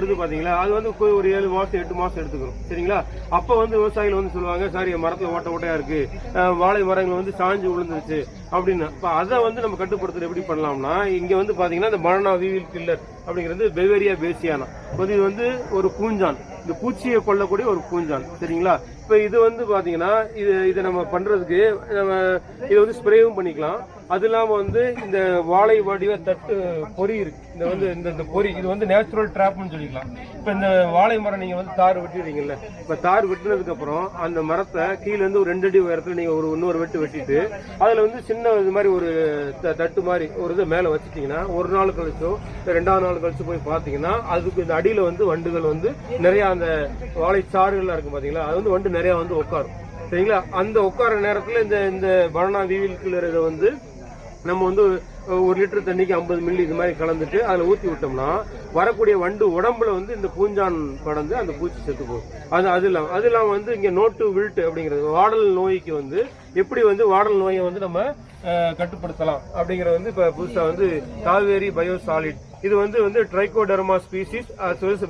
வருது பார்த்தீங்களா அது வந்து ஒரு ஏழு மாதம் எட்டு மாதம் எடுத்துக்கிறோம். சரிங்களா? அப்போ வந்து விவசாயிகள் வந்து சொல்லுவாங்க சாரி மரத்தில் ஓட்ட ஓட்டையா இருக்கு. வாழை மரங்கள் வந்து சாஞ்சு விழுந்துருச்சு. அப்படின்னு. இப்போ அதை வந்து நம்ம கட்டுப்படுத்துறது எப்படி பண்ணலாம்னா இங்கே வந்து பார்த்தீங்கன்னா இந்த பனானா வீவில் கில்லர் அப்படிங்கிறது பெவேரியா பேசியானா. வந்து இது வந்து ஒரு பூஞ்சான். இந்த பூச்சியை கொல்லக்கூடிய ஒரு பூஞ்சான். சரிங்களா? இப்போ இது வந்து பாத்தீங்கன்னா இது இதை நம்ம பண்றதுக்கு நம்ம இதை வந்து ஸ்ப்ரேவும் பண்ணிக்கலாம். அது இல்லாமல் வந்து இந்த வாழை வடிவ தட்டு பொறி இருக்கு. இந்த வந்து இந்த இந்த பொறி இது வந்து நேச்சுரல் ட்ராப்னு சொல்லிக்கலாம். இப்போ இந்த வாழை மரம் நீங்கள் வந்து தார் வெட்டிடுறீங்கல்ல இப்போ தார் வெட்டினதுக்கப்புறம் அந்த மரத்தை கீழேருந்து ஒரு ரெண்டு அடி உயரத்தில் நீங்கள் ஒரு இன்னொரு வெட்டு வெட்டிட்டு அதில் வந்து சின்ன இது மாதிரி ஒரு த- தட்டு மாதிரி ஒரு இது மேலே வச்சுட்டிங்கன்னா ஒரு நாள் கழிச்சோ ரெண்டாவது நாள் கழிச்சு போய் பார்த்தீங்கன்னா அதுக்கு இந்த அடியில் வந்து வண்டுகள் வந்து நிறையா அந்த வாழைச்சாறுகள்லாம் இருக்கும் பார்த்தீங்களா அது வந்து வண்டு நிறையா வந்து உட்காரும். சரிங்களா? அந்த உட்கார நேரத்தில் இந்த இந்த பனானா வீவில் கிளர் வந்து நம்ம வந்து ஒரு லிட்டர் தண்ணிக்கு ஐம்பது மில்லி இது மாதிரி கலந்துட்டு அதில் ஊற்றி விட்டோம்னா வரக்கூடிய வண்டு உடம்புல வந்து இந்த பூஞ்சான் படந்து அந்த பூச்சி செத்து போகும். அது அது இல்லாமல் அது இல்லாமல் வந்து இங்கே நோட்டு வில்ட்டு அப்படிங்கிறது வாடல் நோய்க்கு வந்து எப்படி வந்து வாடல் நோயை வந்து நம்ம கட்டுப்படுத்தலாம் அப்படிங்கிறது வந்து இப்போ புதுசாக வந்து காவேரி பயோசாலிட் இது வந்து வந்து ட்ரைகோடெர்மா ஸ்பீசிஸ்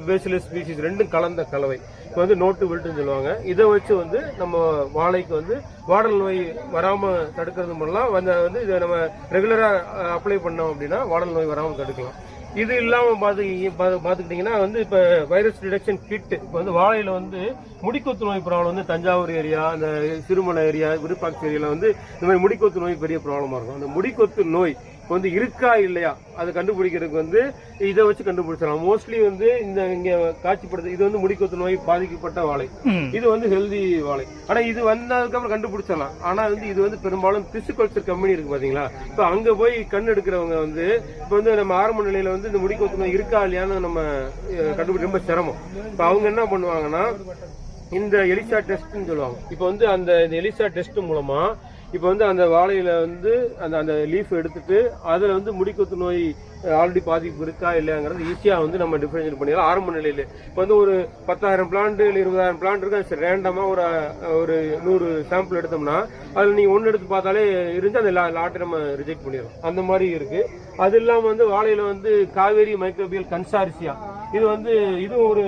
பேசிலஸ் ஸ்பீசிஸ் ரெண்டும் கலந்த கலவை. இப்போ வந்து நோட்டு வில்ட்டுன்னு சொல்லுவாங்க. இதை வச்சு வந்து நம்ம வாழைக்கு வந்து வாடல் நோய் வராமல் தடுக்கிறது மூலம் வந்து வந்து இதை நம்ம ரெகுலராக அப்ளை பண்ணோம் அப்படின்னா வாடல் நோய் வராமல் தடுக்கலாம். இது இல்லாமல் பார்த்து பா- வந்து இப்போ வைரஸ் டிடெக்ஷன் கிட் இப்போ வந்து வாழையில் வந்து முடிக்கொத்து நோய் ப்ராப்ளம் வந்து தஞ்சாவூர் ஏரியா அந்த சிறுமலை ஏரியா விருப்பாக்ஸ் ஏரியாவில் வந்து இந்த மாதிரி முடிக்கொத்து நோய் பெரிய ப்ராப்ளமாக இருக்கும். அந்த முடிக்கொத்து நோய் வந்து இருக்கா இல்லையா? அதை கண்டுபிடிக்கிறதுக்கு வந்து இதை வச்சு கண்டுபிடிச்சிடலாம். மோஸ்ட்லி வந்து இந்த இங்க காட்சிப்படுத்து இது வந்து முடிக்கொத்து நோய் பாதிக்கப்பட்ட வாழை. இது வந்து ஹெல்தி வாழை. ஆனா இது வந்ததுக்கு அப்புறம் கண்டுபிடிச்சிடலாம். ஆனா வந்து இது வந்து பெரும்பாலும் திசு கல்ச்சர் கம்பெனி இருக்கு பாத்தீங்களா? இப்ப அங்க போய் கண் எடுக்கிறவங்க வந்து இப்ப வந்து நம்ம ஆரம்ப நிலையில வந்து இந்த முடிக்கொத்து நோய் இருக்கா இல்லையான்னு நம்ம கண்டுபிடி ரொம்ப சிரமம். இப்ப அவங்க என்ன பண்ணுவாங்கன்னா இந்த எலிசா டெஸ்ட்னு சொல்லுவாங்க. இப்போ வந்து அந்த இந்த எலிசா டெஸ்ட் மூலமா இப்போ வந்து அந்த வாழையில வந்து அந்த அந்த லீஃப் எடுத்துட்டு அதில் வந்து முடிக்கொத்து நோய் ஆல்ரெடி பாதிப்பு இருக்கா இல்லையாங்கிறது ஈஸியாக வந்து நம்ம டிஃபரன்ஷியேட் பண்ணிடலாம். ஆரம்ப நிலையில். இப்போ வந்து ஒரு பத்தாயிரம் பிளான்ட் இல்லை இருபதாயிரம் பிளான்ட் இருக்கு? ரேண்டமாக ஒரு ஒரு நூறு சாம்பிள் எடுத்தோம்னா அதில் நீங்கள் ஒன்று எடுத்து பார்த்தாலே இருந்து அந்த லாட்டை நம்ம ரிஜெக்ட் பண்ணிடுறோம். அந்த மாதிரி இருக்குது அது இல்லாமல் வந்து வாழையில் வந்து காவேரி மைக்ரோபியல் கன்சாரிசியா இது வந்து இது ஒரு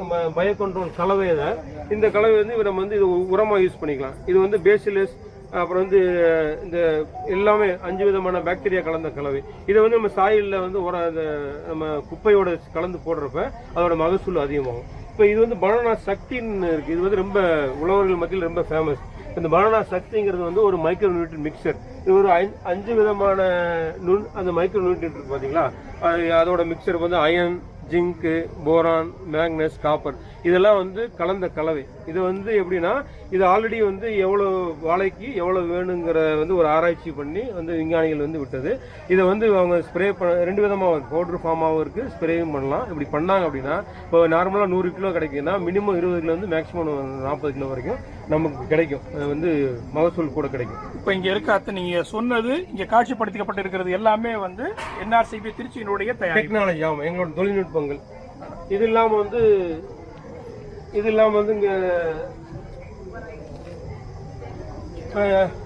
நம்ம பயோ கண்ட்ரோல் கலவை தான் இந்த கலவை வந்து நம்ம வந்து இது உரமாக யூஸ் பண்ணிக்கலாம். இது வந்து பேசிலஸ் அப்புறம் வந்து இந்த எல்லாமே அஞ்சு விதமான பாக்டீரியா கலந்த கலவை. இதை வந்து நம்ம சாயலில் வந்து உர அந்த நம்ம குப்பையோட கலந்து போடுறப்ப அதோட மகசூல் அதிகமாகும். இப்போ இது வந்து பனானா சக்தின்னு இருக்குது இது வந்து ரொம்ப உழவர்கள் மத்தியில் ரொம்ப ஃபேமஸ் இந்த பனானா சக்திங்கிறது வந்து ஒரு மைக்ரோ நியூட்ரியன் மிக்சர் இது ஒரு ஐ- அஞ்சு விதமான நுண் அந்த மைக்ரோ நியூட்ரியன் இருக்கு பார்த்தீங்களா அது- அதோட மிக்சர் வந்து iron zinc boron magnesium copper இதெல்லாம் வந்து கலந்த கலவை. இது வந்து எப்படின்னா இது ஆல்ரெடி வந்து எவ்வளவு வாழைக்கு எவ்வளவு வேணுங்கிற வந்து ஒரு ஆராய்ச்சி பண்ணி வந்து விஞ்ஞானிகள் வந்து விட்டது. இதை வந்து அவங்க ஸ்ப்ரே பண்ண ரெண்டு விதமாக பவுடர் ஃபார்மாகவும் இருக்கு ஸ்ப்ரேயும் பண்ணலாம். இப்படி பண்ணாங்க அப்படின்னா இப்போ நார்மலாக நூறு கிலோ கிடைக்குதுன்னா மினிமம் இருபது கிலோ வந்து மேக்ஸிமம் நாற்பது கிலோ வரைக்கும் நமக்கு கிடைக்கும். அது வந்து மகசூல் கூட கிடைக்கும். இப்ப இங்க இருக்க அத்தை நீங்க சொன்னது இங்க காட்சிப்படுத்தப்பட்டு இருக்கிறது எல்லாமே வந்து என்ஆர்சிபி திருச்சியினுடைய டெக்னாலஜி ஆமாம் எங்களோட தொழில்நுட்பங்கள். இது இல்லாம வந்து இது இல்லாமல் வந்து இங்கே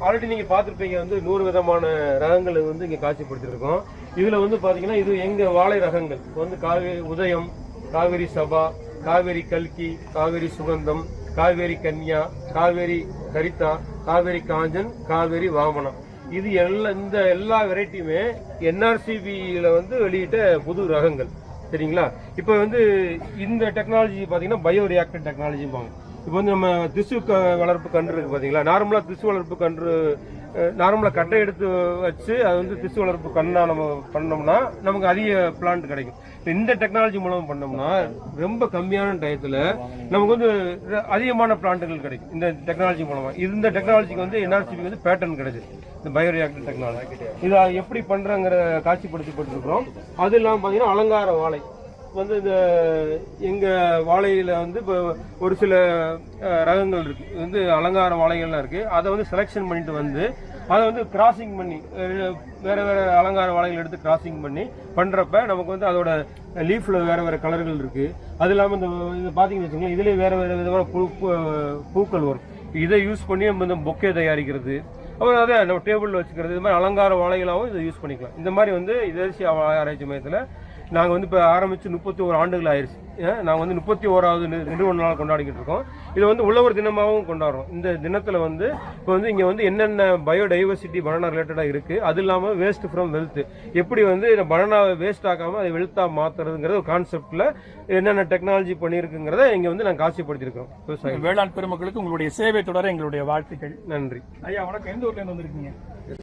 ஆல்ரெடி நீங்கள் பார்த்துருப்பீங்க வந்து நூறு விதமான ரகங்களை வந்து இங்கே காட்சிப்படுத்திருக்கோம் இதில் வந்து பார்த்தீங்கன்னா இது எங்கள் வாழை ரகங்கள். வந்து காவேரி உதயம் காவேரி சபா காவேரி கல்கி காவேரி சுகந்தம் காவேரி கன்யா காவேரி கரிதா காவேரி காஞ்சன் காவேரி வாமனம். இது எல்லா இந்த எல்லா வெரைட்டியுமே என்ஆர்சிபியில் வந்து வெளியிட்ட புது ரகங்கள். சரிங்களா இப்போ வந்து இந்த டெக்னாலஜி பார்த்தீங்கன்னா பயோ ரியாக்டர் டெக்னாலஜிம்பாங்க இப்போ வந்து நம்ம திசு க- வளர்ப்பு கன்று இருக்கு பார்த்தீங்களா நார்மலாக திசு வளர்ப்பு கன்று நார்மலாக கட்டை எடுத்து வச்சு அது வந்து திசு வளர்ப்பு கண்ணாக நம்ம பண்ணோம்னா நமக்கு அதிக பிளான்ட் கிடைக்கும். இப்போ இந்த டெக்னாலஜி மூலம் பண்ணோம்னா ரொம்ப கம்மியான டயத்தில் நமக்கு வந்து அதிகமான பிளான்ட்டுகள் கிடைக்கும். இந்த டெக்னாலஜி மூலமாக இந்த டெக்னாலஜிக்கு வந்து என்ஆர்சிபிக்கு வந்து பேட்டர்ன் கிடைச்சிது இந்த பயோரியாக்டர் டெக்னாலஜி இதை எப்படி பண்ணுறங்கிற காட்சிப்படுத்தப்பட்டிருக்கிறோம் அது இல்லாமல் பார்த்தீங்கன்னா அலங்கார வாழை. வந்து இந்த எங்கள் வாழையில் வந்து இப்போ ஒரு சில ரகங்கள் இருக்குது வந்து அலங்கார வாழைகள்லாம் இருக்குது அதை வந்து செலெக்ஷன் பண்ணிட்டு வந்து அதை வந்து கிராசிங் பண்ணி வேறு வேறு அலங்கார வாழைகள் எடுத்து கிராசிங் பண்ணி பண்ணுறப்ப நமக்கு வந்து அதோட லீஃபில் வேறு வேறு கலர்கள் இருக்குது அது இல்லாமல் இந்த இது பார்த்தீங்கன்னு வச்சுக்கோங்களேன் இதுலயே வேறு வேறு விதமான பூ பூக்கள் வரும். இதை யூஸ் பண்ணி நம்ம இந்த பொக்கே தயாரிக்கிறது. அப்புறம் அதை நம்ம டேபிளில் வச்சுக்கிறது இது மாதிரி அலங்கார வாழைகளாகவும் இதை யூஸ் பண்ணிக்கலாம். இந்த மாதிரி வந்து இதர்சி ஆராய்ச்சி மையத்தில் நாங்க வந்து இப்ப ஆரம்பிச்சு முப்பத்தி ஒரு ஆண்டுகள் ஆயிருச்சு. ஏன், நாங்க வந்து முப்பத்தி ஓராவது நிறுவன நாள் கொண்டாடிக்கிட்டு இருக்கோம். இது வந்து உழவர் தினமாகவும் கொண்டாடுறோம். இந்த தினத்துல வந்து இப்போ வந்து இங்க வந்து என்னென்ன பயோடைவர்சிட்டி பனானா ரிலேட்டடா இருக்கு அது இல்லாம வேஸ்ட் ஃப்ரம் வெல்த் எப்படி வந்து பனானாவை வேஸ்ட் ஆக்காம அதை வெல்த்தா மாத்துறதுங்கிற ஒரு கான்செப்ட்ல என்னென்ன டெக்னாலஜி பண்ணியிருக்குங்கிறத இங்க வந்து நாங்க காட்சிப்படுத்தியிருக்கோம். விவசாயம் வேளாண் பெருமக்களுக்கு உங்களுடைய சேவை தொடர எங்களுடைய வாழ்த்துக்கள். நன்றி. ஐயா வணக்கம். எந்த ஊர்ல இருந்து வந்திருக்கீங்க?